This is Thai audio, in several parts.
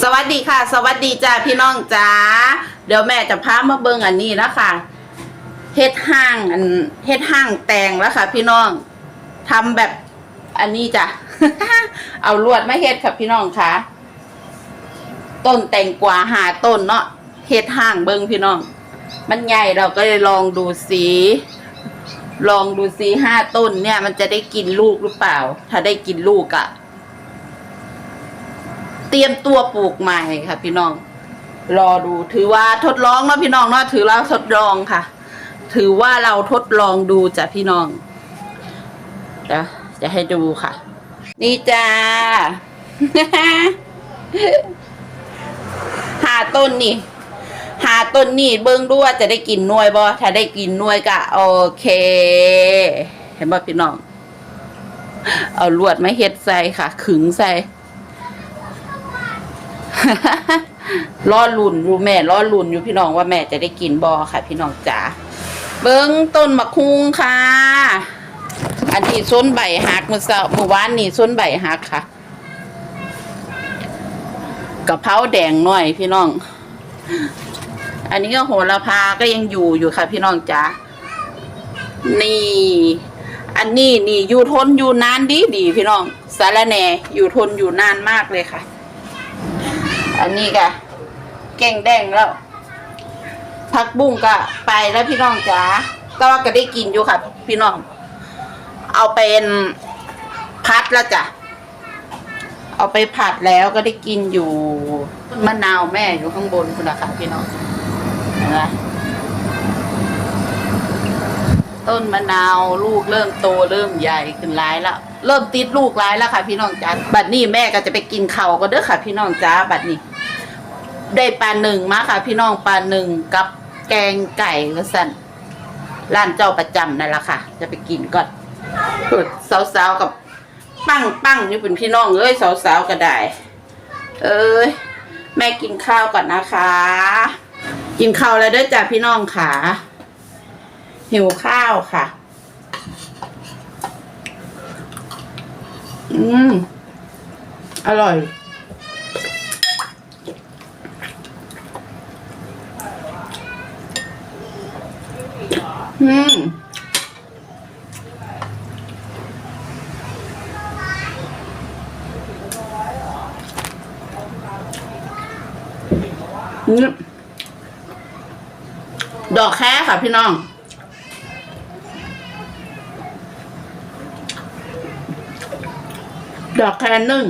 สวัสดีค่ะ สวัสดีจ้าพี่น้องจ้าเดี๋ยวแม่จะพามาเบิ่งอันนี้นะคะเฮ็ดห้างอันเฮ็ดห้างแตงแล้วค่ะ พี่น้องทำแบบอันนี้จ้ะเอาลวดมาเฮ็ดค่ะพี่น้องค่ะ ต้นแตงกวาหาต้นเนาะเฮ็ดห้างเบิ่งพี่น้อง มันใหญ่เราก็เลยลองดูสีลองดูสีห้าต้นเนี่ย มันจะได้กินลูกหรือเปล่า ถ้าได้กินลูกอะ เตรียมตัวปลูกใหม่ค่ะ พี่น้อง รอดูถือว่าทดลองเนาะพี่น้องเนาะถือเราทดลองค่ะ ถือว่าเราทดลองดูจ้ะพี่น้องจะจะให้ดูค่ะ นี่จ้าหาต้นนี่หาต้นนี่เบิ้งดูว่าจะได้กินน่วยบ่ถ้าได้กินน่วยก็โอเค เห็นบ่พี่น้อง เอาลวดไม้เฮ็ดใส่ค่ะ ขึงใส่ รอลุ่นอยู่แม่รอลุ่นอยู่พี่น้องว่าแม่จะได้กินบอค่ะ พี่น้องจ๋าเบิ้งต้นมะคุงค่ะ อันนี้ส้นใบหักเมื่อเช้าเมื่อวานนี่ส้นใบหักค่ะกะเพราแดงหน่อยพี่น้อง อันนี้ก็โหระพาก็ยังอยู่อยู่ค่ะ พี่น้องจ๋านี่ อันนี้นี่อยู่ทนอยู่นานดีดีพี่น้องสารแหน่อยู่ทนอยู่นานมากเลยค่ะ อันนี้ก็แกงแดงแล้วผักบุ้งก็ไปแล้วพี่น้องจ๋าแต่ว่าก็ได้กินอยู่ค่ะ พี่น้อง เอาเป็นพัดแล้วจ้ะเอาไปผัดแล้วก็ได้กินอยู่มะนาวแม่อยู่ข้างบนคุณนะคะพี่น้องนไหมต้นมะนาวลูกเริ่มโตเริ่มใหญ่ขึ้นร้ายแล้ว เริ่มติดลูกร้ายแล้วค่ะ พี่น้องจ๋าบัดนี้แม่ก็จะไปกินเขาวก็เด้อค่ะ พี่น้องจ๋าบัดนี้ ได้ปลาหนึ่งมาค่ะ พี่น้องปลาหนึ่งกับแกงไก่ก็สั่นร้านเจ้าประจำนั่นแหละค่ะ จะไปกินก่อนสาวๆกับปั้งปั้งนี่เป็นพี่น้องเอ้ยสาวๆก็ได้ เอ้ยแม่กินข้าวก่อนนะคะ กินข้าวแล้วเด้อจ้ะพี่น้องค่ะ หิวข้าวค่ะ อืม อร่อย อืมนี่ดอกแค่ค่ะพี่น้อง ดอกแครนึ่ง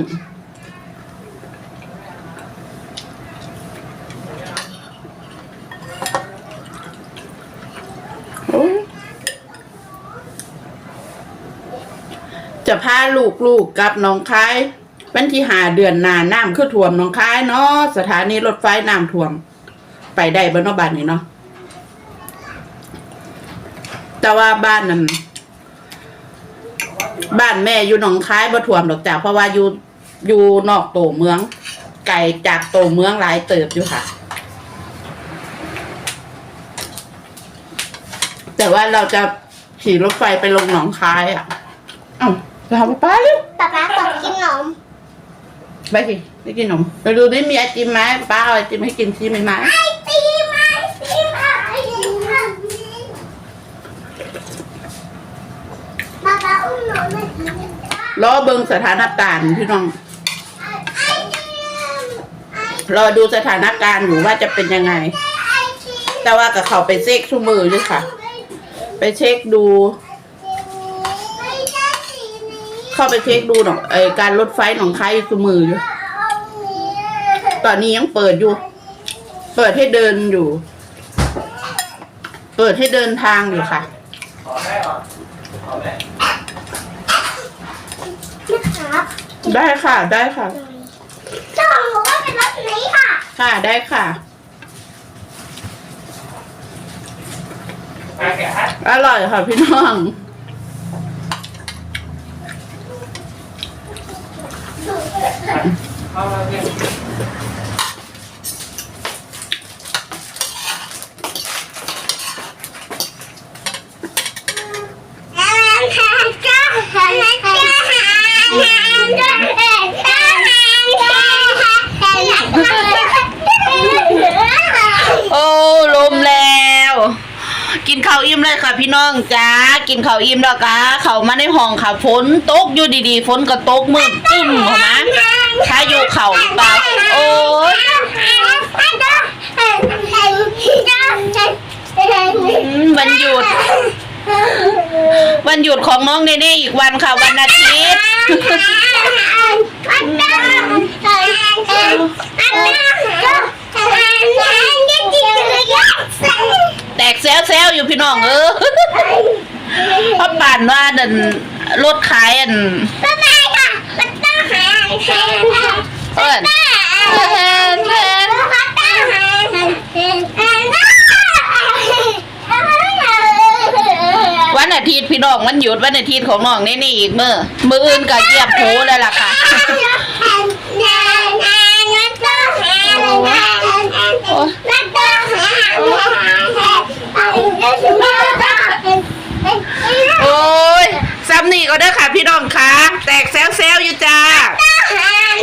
จะพาลูกลูกๆกับน้องคายวันที่หาเดือนนาน้ำคือท่วมน้องคายเนาะสถานีรถไฟน้ำท่วม ไปได้บนนอกบ้านนี่เนาะแต่ว่าบ้านนั้น บ้านแม่อยู่หนองคายบ่ท่วมดอกจ้ะเพราะว่าอยู่อยู่นอกโตเมือง ไกลจากโตเมืองหลายเติบอยู่ค่ะ แต่ว่าเราจะขี่รถไฟไปลงหนองคายอะเอ้าจะทำไปเลยป๊าป๊าตอนกินนมไปสิไปกินนมไปดูดิมีไอติมไหมป้าเอาไอติมให้กินซิมีไหม ไอตีมไอตีมไอตีมป๊าป๊าอุ้มหนูหน่อยสิ รอเบิงสถานการณ์พี่น้อง รอดูสถานการณ์อยู่ว่าจะเป็นยังไง แต่ว่ากับเขาไปเช็คชั่วมือด้วยค่ะ ไปเช็คดู เข้าไปเช็คดูหนองไอการรถไฟหนองคายชั่วมืออยู่ ตอนนี้ยังเปิดอยู่ เปิดให้เดินอยู่ เปิดให้เดินทางอยู่ค่ะ รับได้ค่ะได้ค่ะ เจ้าของหนูก็เป็นรถนี้ค่ะ ค่ะได้ค่ะอร่อยค่ะพี่น้องอาหารจ้าอาหารจ้าอาหารจ้าอาหารจ้าอาหารจ้า พี่น้องจ้ากินข้าวอิ่มแล้วกะเขามาในห้องค่ะฝนตกอยู่ดีๆฝนก็ตกมืดตึ้มเหรอมะถ้าอยู่เข่าหรือเปล่าโอ้ยอืมวันหยุด วันหยุดของน้องเนเน่อีกวันค่ะ วันอาทิตย์ แตกแซวๆอยู่พี่น้องเออเพราะป่านว่าดันรถขายอันเอิ้นวันอาทิตย์พี่น้องวันหยุดวันอาทิตย์ของน้องเนเน่อีกมือมืออื่นก็เหยียบหูเลยล่ะค่ะ ค่ะพี่น้องค่ะ แตกแซลแซอยู่จ้า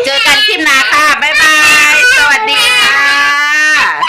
เจอกันคลิปหน้าค่ะ บ๊ายบาย สวัสดีค่ะ